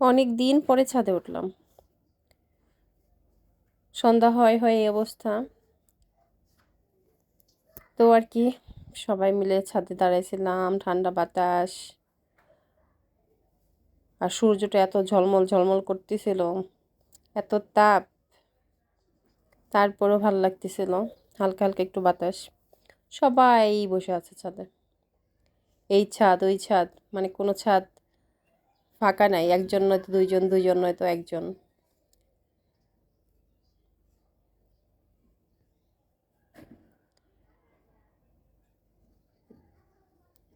অনেক দিন পরে ছাদে উঠলাম। সন্ধ্যা হয় হয় এই অবস্থা। তো আর কি, সবাই মিলে ছাদে দাঁড়াইছিলাম, ঠান্ডা বাতাস। আর সূর্যটা এত ঝলমল ঝলমল করতেছিল, এত তাপ। তারপরেও ভালো লাগতেছিল, হালকা হালকা একটু বাতাস। সবাই বসে আছে ছাদে। এই ছাদ, ওই ছাদ মানে কোনো ছাদ ফাঁকা নাই, একজন নয়তো দুইজন দুইজন নয়তো একজন।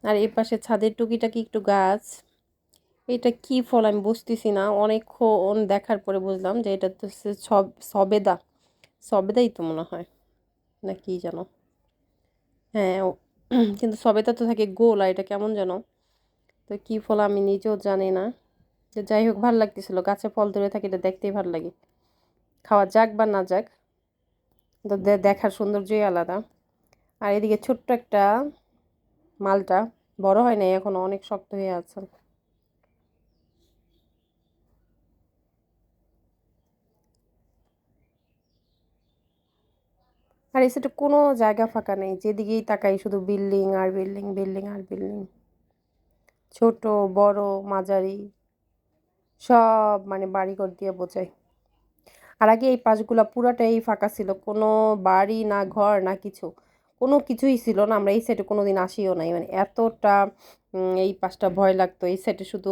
আর এই পাশে ছাদের টুকিটাকি একটু গাছ? এটা কি ফল আমি বুঝতেছি না, অনেকক্ষণ দেখার পরে বুঝলাম যে এটা তো সব, সবেদা। সবেদাই তো মনে হয়, না কি যেন। হ্যাঁ কিন্তু সবেদা তো থাকে গোল, আর এটা কেমন যেন? তো কী ফল আমি নিজেও জানি না। যে যাই হোক, ভালো লাগতেছিল। গাছে ফল ধরে থাকে, এটা দেখতেই ভালো লাগে। খাওয়া যাক বা না যাক, তো দেখার সৌন্দর্যই আলাদা। আর এদিকে ছোট্ট একটা মালটা, বড় হয় নাই, এখন অনেক শক্ত হয়ে আছে। আর সাইডে কোনো জায়গা ফাঁকা নেই, যেদিকেই তাকাই শুধু বিল্ডিং আর বিল্ডিং বিল্ডিং আর বিল্ডিং। ছোট, বড়, মাঝারি, সব মানে বাড়িঘর দিয়ে বোঝায়। আর আগে এই পাশগুলা পুরাটাই ফাঁকা ছিল। কোনো বাড়ি না ঘর না কিছু, কোনো কিছুই ছিল না। আমরা এই সাইডে কোনো দিন আসিও নাই। মানে এতটা এই পাশটা ভয় লাগতো। এই সাইডে শুধু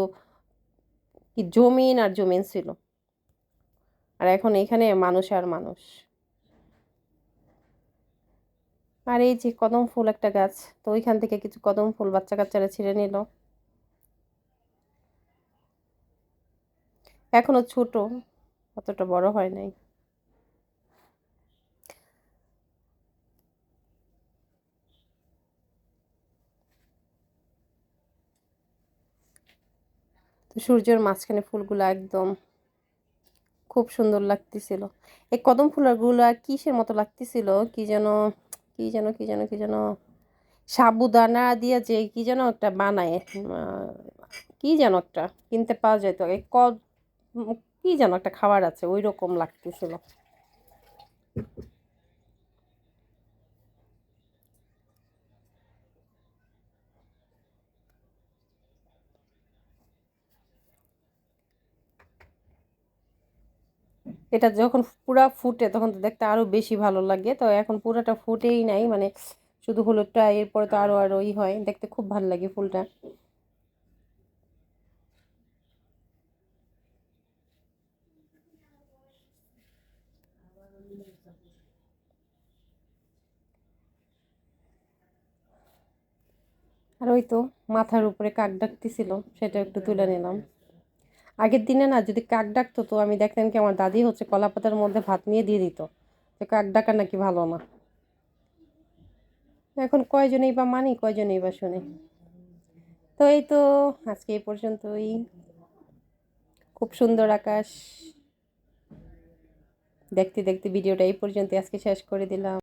কি জমিন আর জমিন ছিল। আর এখন এখানে মানুষ আর মানুষ। আর এই যে কদম ফুল একটা গাছ, তো ওইখান থেকে কিছু কদম ফুল বাচ্চা কাচ্চারা ছিঁড়ে নিল। এখনও ছোট, অতটা বড় হয় নাই। তো সূর্যের মাঝখানে ফুলগুলো একদম খুব সুন্দর লাগতেছিল। এই কদম ফুলগুলো কিসের মতো লাগতেছিল? কি যেন কি যেন কি যেন কি যেন সাবুদানা দিয়ে যে, কি যেন একটা বানায়। কি যেন একটা কিনতে পাওয়া যেত এই ক কি যেন একটা খাবার আছে ওই রকম লাগতেছিল। এটা যখন পুরা ফুটে, তখন তো দেখতে আরও বেশি ভালো লাগে। তো এখন পুরাটা ফুটেই নাই মানে শুধু হলুদটা, এরপরে তো আরও আরও ই হয়। দেখতে খুব ভালো লাগে ফুলটা। আর ওই তো মাথার উপরে কাক ডাকতেছিল, সেটা একটু তুলে নিলাম। আগের দিনে না যদি কাক ডাকতো, তো আমি দেখতাম কি আমার দাদি হচ্ছে কলা পাতার মধ্যে ভাত নিয়ে দিয়ে দিত। যে কাক ডাকা নাকি ভালো না। এখন কয়জনেই বা মানি, কয়জনেই বা শুনে। তো এই তো, আজকে এই পর্যন্তই। খুব সুন্দর আকাশ। দেখতে দেখতে ভিডিওটা এই পর্যন্ত আজকে শেষ করে দিলাম।